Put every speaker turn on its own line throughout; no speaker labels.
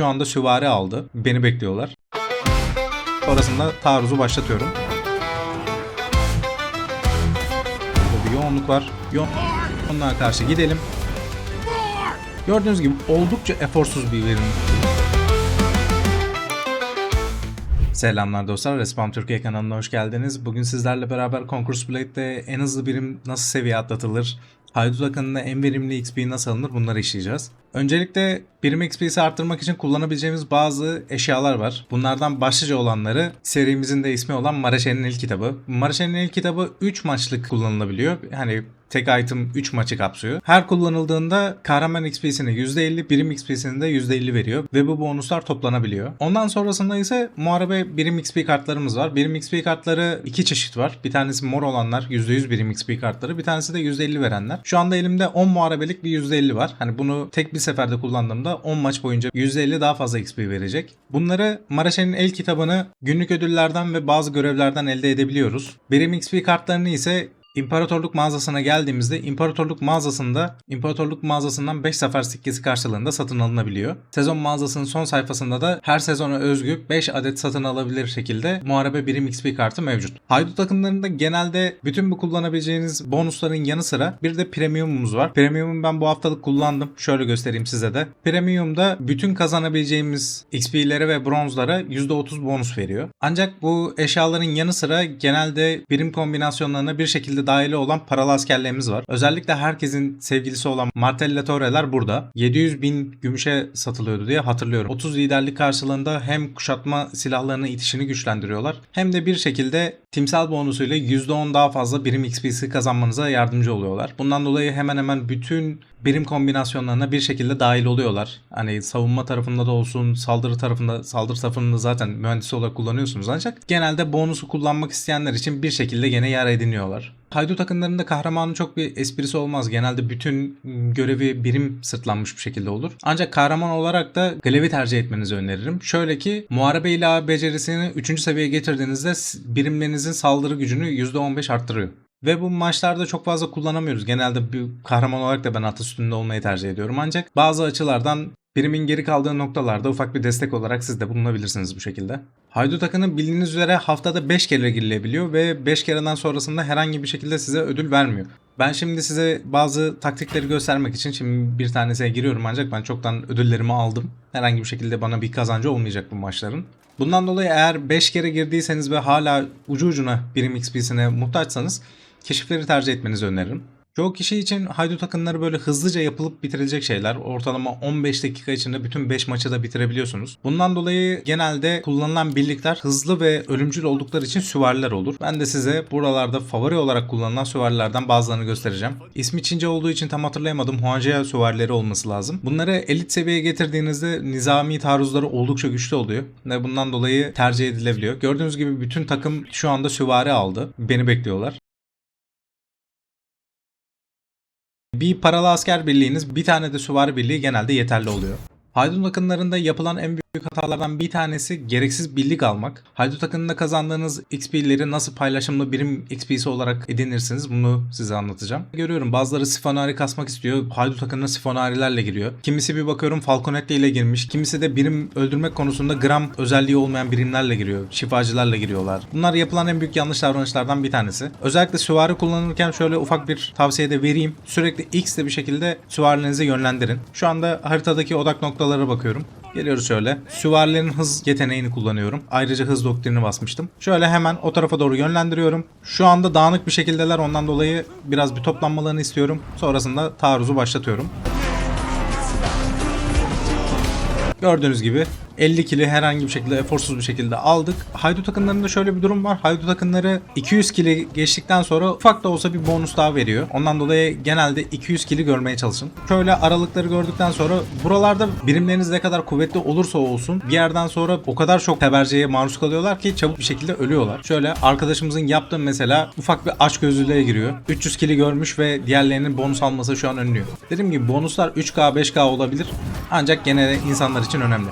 şu anda süvari aldı. Beni bekliyorlar. Sonrasında taarruzu başlatıyorum. Burada bir yoğunluk var. Yo Onlara karşı gidelim. Gördüğünüz gibi oldukça eforsuz bir verim. Selamlar dostlar. Respawn Türkiye kanalına hoş geldiniz. Bugün sizlerle beraber Concourse Blade'de en hızlı birim nasıl seviye atlatılır, Haydut akınında en verimli XP nasıl alınır bunları işleyeceğiz. Öncelikle birim XP'si arttırmak için kullanabileceğimiz bazı eşyalar var. Bunlardan başlıca olanları serimizin de ismi olan Maraşen'in ilk kitabı. Maraşen'in ilk kitabı 3 maçlık kullanılabiliyor. Hani tek item 3 maçı kapsıyor. Her kullanıldığında kahraman XP'sini %50, birim XP'sini de %50 veriyor ve bu bonuslar toplanabiliyor. Ondan sonrasında ise muharebe birim XP kartlarımız var. Birim XP kartları iki çeşit var. Bir tanesi mor olanlar %100 birim XP kartları, bir tanesi de %50 verenler. Şu anda elimde 10 muharebelik bir %50 var. Hani bunu tek bir seferde kullandığımda 10 maç boyunca %50 daha fazla XP verecek. Bunları Maraşen'in el kitabını günlük ödüllerden ve bazı görevlerden elde edebiliyoruz. Birim XP kartlarını ise İmparatorluk mağazasına geldiğimizde İmparatorluk mağazasında İmparatorluk mağazasından 5 sefer sikkesi karşılığında satın alınabiliyor. Sezon mağazasının son sayfasında da her sezona özgü 5 adet satın alabilir şekilde muharebe birim XP kartı mevcut. Haydut takımlarında genelde bütün bu kullanabileceğiniz bonusların yanı sıra bir de premiumumuz var. Premiumu ben bu haftalık kullandım. Şöyle göstereyim size de. Premium'da bütün kazanabileceğimiz XP'lere ve bronzlara %30 bonus veriyor. Ancak bu eşyaların yanı sıra genelde birim kombinasyonlarına bir şekilde dahil olan paralı askerlerimiz var. Özellikle herkesin sevgilisi olan Martellatore'ler burada. 700 bin gümüşe satılıyordu diye hatırlıyorum. 30 liderlik karşılığında hem kuşatma silahlarının itişini güçlendiriyorlar hem de bir şekilde timsal bonusuyla %10 daha fazla birim XP'si kazanmanıza yardımcı oluyorlar. Bundan dolayı hemen hemen bütün birim kombinasyonlarına bir şekilde dahil oluyorlar. Hani savunma tarafında da olsun, saldırı tarafında, saldırı tarafında zaten mühendisi olarak kullanıyorsunuz ancak genelde bonusu kullanmak isteyenler için bir şekilde gene yer ediniyorlar. Haydut takımlarında kahramanın çok bir esprisi olmaz. Genelde bütün görevi birim sırtlanmış bir şekilde olur. Ancak kahraman olarak da Glaive'i tercih etmenizi öneririm. Şöyle ki muharebe ile becerisini 3. seviyeye getirdiğinizde birimlerinizin saldırı gücünü %15 arttırıyor. Ve bu maçlarda çok fazla kullanamıyoruz. Genelde bir kahraman olarak da ben at üstünde olmayı tercih ediyorum. Ancak bazı açılardan birimin geri kaldığı noktalarda ufak bir destek olarak siz de bulunabilirsiniz bu şekilde. Haydut akını bildiğiniz üzere haftada 5 kere girilebiliyor ve 5 kereden sonrasında herhangi bir şekilde size ödül vermiyor. Ben şimdi size bazı taktikleri göstermek için şimdi bir tanesine giriyorum ancak ben çoktan ödüllerimi aldım. Herhangi bir şekilde bana bir kazancı olmayacak bu maçların. Bundan dolayı eğer 5 kere girdiyseniz ve hala ucu ucuna birim XP'sine muhtaçsanız keşifleri tercih etmenizi öneririm. Çoğu kişi için haydut akınları böyle hızlıca yapılıp bitirilecek şeyler. Ortalama 15 dakika içinde bütün 5 maçı da bitirebiliyorsunuz. Bundan dolayı genelde kullanılan birlikler hızlı ve ölümcül oldukları için süvariler olur. Ben de size buralarda favori olarak kullanılan süvarilerden bazılarını göstereceğim. İsmi Çince olduğu için tam hatırlayamadım. Huanjia süvarileri olması lazım. Bunları elit seviyeye getirdiğinizde nizami taarruzları oldukça güçlü oluyor. Ve bundan dolayı tercih edilebiliyor. Gördüğünüz gibi bütün takım şu anda süvari aldı. Beni bekliyorlar. Bir paralı asker birliğiniz, bir tane de süvari birliği genelde yeterli oluyor. Haydut akınlarında yapılan en büyük hatalardan bir tanesi gereksiz birlik almak. Haydut akınında kazandığınız XP'leri nasıl paylaşımlı birim XP'si olarak edinirsiniz bunu size anlatacağım. Görüyorum bazıları sifonari kasmak istiyor. Haydut akınına sifonarilerle giriyor. Kimisi bir bakıyorum falconette ile girmiş. Kimisi de birim öldürmek konusunda gram özelliği olmayan birimlerle giriyor. Şifacılarla giriyorlar. Bunlar yapılan en büyük yanlış davranışlardan bir tanesi. Özellikle süvari kullanırken şöyle ufak bir tavsiye de vereyim. Sürekli X de bir şekilde süvarilerinizi yönlendirin. Şu anda haritadaki odak noktalara bakıyorum. Geliyoruz şöyle. Süvarilerin hız yeteneğini kullanıyorum. Ayrıca hız doktrini basmıştım. Şöyle hemen o tarafa doğru yönlendiriyorum. Şu anda dağınık bir şekildeler ondan dolayı biraz bir toplanmalarını istiyorum. Sonrasında taarruzu başlatıyorum. Gördüğünüz gibi 50 kili herhangi bir şekilde eforsuz bir şekilde aldık. Haydut takımlarında şöyle bir durum var. Haydut takımları 200 kili geçtikten sonra ufak da olsa bir bonus daha veriyor. Ondan dolayı genelde 200 kili görmeye çalışın. Şöyle aralıkları gördükten sonra buralarda birimleriniz ne kadar kuvvetli olursa olsun bir yerden sonra o kadar çok teberciye maruz kalıyorlar ki çabuk bir şekilde ölüyorlar. Şöyle arkadaşımızın yaptığı mesela ufak bir aç gözlülüğe giriyor. 300 kili görmüş ve diğerlerinin bonus alması şu an önlüyor. Dediğim gibi bonuslar 3K 5K olabilir. Ancak gene insanlar için önemli.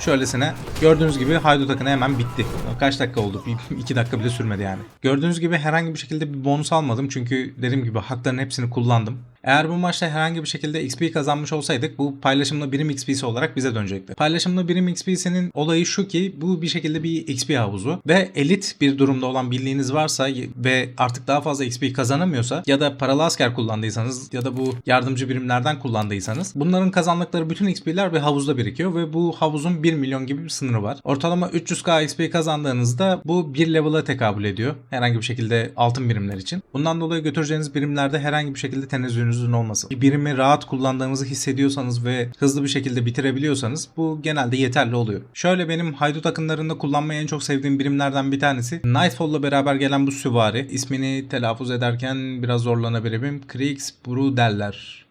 Şöylesine gördüğünüz gibi Haydut akını hemen bitti. Kaç dakika oldu? 2 dakika bile sürmedi yani. Gördüğünüz gibi herhangi bir şekilde bir bonus almadım. Çünkü dediğim gibi hakların hepsini kullandım. Eğer bu maçta herhangi bir şekilde XP kazanmış olsaydık bu paylaşımlı birim XP'si olarak bize dönecekti. Paylaşımlı birim XP'sinin olayı şu ki bu bir şekilde bir XP havuzu ve elit bir durumda olan birliğiniz varsa ve artık daha fazla XP kazanamıyorsa ya da paralı asker kullandıysanız ya da bu yardımcı birimlerden kullandıysanız bunların kazandıkları bütün XP'ler bir havuzda birikiyor ve bu havuzun 1 milyon gibi bir sınırı var. Ortalama 300k XP kazandığınızda bu bir level'a tekabül ediyor. Herhangi bir şekilde altın birimler için. Bundan dolayı götüreceğiniz birimlerde herhangi bir şekilde tenezzülünüzün olması. Bir birimi rahat kullandığınızı hissediyorsanız ve hızlı bir şekilde bitirebiliyorsanız bu genelde yeterli oluyor. Şöyle benim haydut akınlarında kullanmayı en çok sevdiğim birimlerden bir tanesi Nightfall'la beraber gelen bu süvari. İsmini telaffuz ederken biraz zorlanabilirim. Kriegs derler.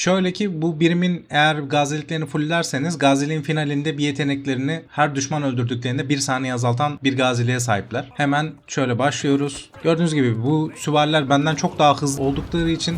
Şöyle ki bu birimin eğer gaziliklerini fulllerseniz gaziliğin finalinde bir yeteneklerini her düşman öldürdüklerinde bir saniye azaltan bir gaziliğe sahipler. Hemen şöyle başlıyoruz. Gördüğünüz gibi bu süvariler benden çok daha hızlı oldukları için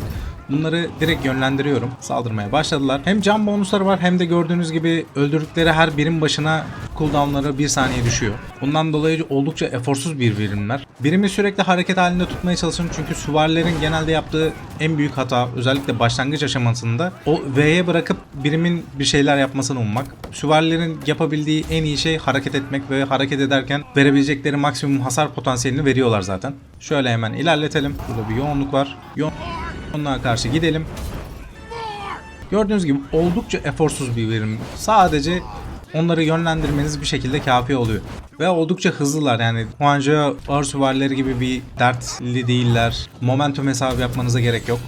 Bunları direkt yönlendiriyorum. Saldırmaya başladılar. Hem can bonusları var hem de gördüğünüz gibi öldürdükleri her birim başına cooldownları bir saniye düşüyor. Bundan dolayı oldukça eforsuz bir birimler. Birimi sürekli hareket halinde tutmaya çalışın çünkü süvarilerin genelde yaptığı en büyük hata özellikle başlangıç aşamasında o V'ye bırakıp birimin bir şeyler yapmasını ummak. Süvarilerin yapabildiği en iyi şey hareket etmek ve hareket ederken verebilecekleri maksimum hasar potansiyelini veriyorlar zaten. Şöyle hemen ilerletelim. Burada bir yoğunluk var. Yoğun Onlara karşı gidelim. Gördüğünüz gibi oldukça eforsuz bir birim. Sadece onları yönlendirmeniz bir şekilde kafi oluyor. Ve oldukça hızlılar yani Huanjo ağır süvarileri gibi bir dertli değiller. Momentum hesabı yapmanıza gerek yok.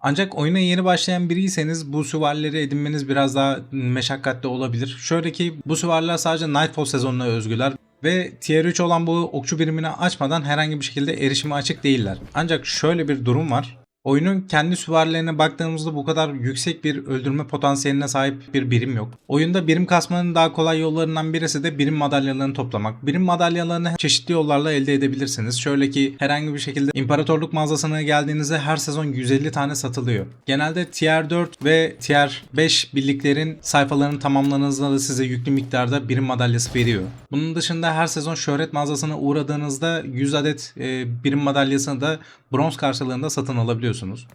Ancak oyuna yeni başlayan biriyseniz bu süvarileri edinmeniz biraz daha meşakkatli olabilir. Şöyle ki bu süvariler sadece Nightfall sezonuna özgüler ve tier 3 olan bu okçu birimini açmadan herhangi bir şekilde erişime açık değiller. Ancak şöyle bir durum var. Oyunun kendi süvarilerine baktığımızda bu kadar yüksek bir öldürme potansiyeline sahip bir birim yok. Oyunda birim kasmanın daha kolay yollarından birisi de birim madalyalarını toplamak. Birim madalyalarını çeşitli yollarla elde edebilirsiniz. Şöyle ki herhangi bir şekilde imparatorluk mağazasına geldiğinizde her sezon 150 tane satılıyor. Genelde tier 4 ve tier 5 birliklerin sayfalarını tamamladığınızda da size yüklü miktarda birim madalyası veriyor. Bunun dışında her sezon şöhret mağazasına uğradığınızda 100 adet e, birim madalyasını da bronz karşılığında satın alabiliyorsunuz.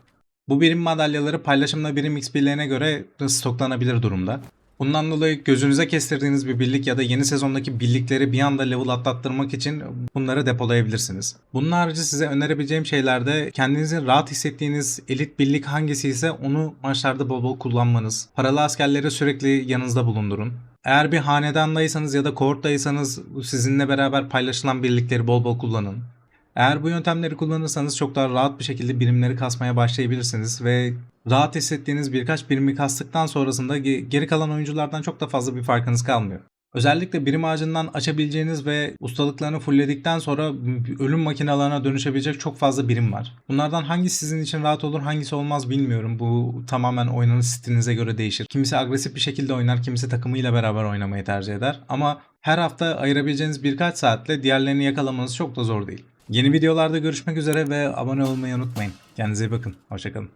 Bu birim madalyaları paylaşımla birim XP'lerine göre stoklanabilir durumda. Bundan dolayı gözünüze kestirdiğiniz bir birlik ya da yeni sezondaki birlikleri bir anda level atlattırmak için bunları depolayabilirsiniz. Bunun harici size önerebileceğim şeylerde kendinizi rahat hissettiğiniz elit birlik hangisi ise onu maçlarda bol bol kullanmanız. Paralı askerleri sürekli yanınızda bulundurun. Eğer bir hanedandaysanız ya da kohorttaysanız sizinle beraber paylaşılan birlikleri bol bol kullanın. Eğer bu yöntemleri kullanırsanız çok daha rahat bir şekilde birimleri kasmaya başlayabilirsiniz ve rahat hissettiğiniz birkaç birimi kastıktan sonrasında geri kalan oyunculardan çok da fazla bir farkınız kalmıyor. Özellikle birim ağacından açabileceğiniz ve ustalıklarını fullledikten sonra ölüm makinalarına dönüşebilecek çok fazla birim var. Bunlardan hangisi sizin için rahat olur hangisi olmaz bilmiyorum. Bu tamamen oynanış stilinize göre değişir. Kimisi agresif bir şekilde oynar, kimisi takımıyla beraber oynamayı tercih eder. Ama her hafta ayırabileceğiniz birkaç saatle diğerlerini yakalamanız çok da zor değil. Yeni videolarda görüşmek üzere ve abone olmayı unutmayın. Kendinize iyi bakın. Hoşçakalın.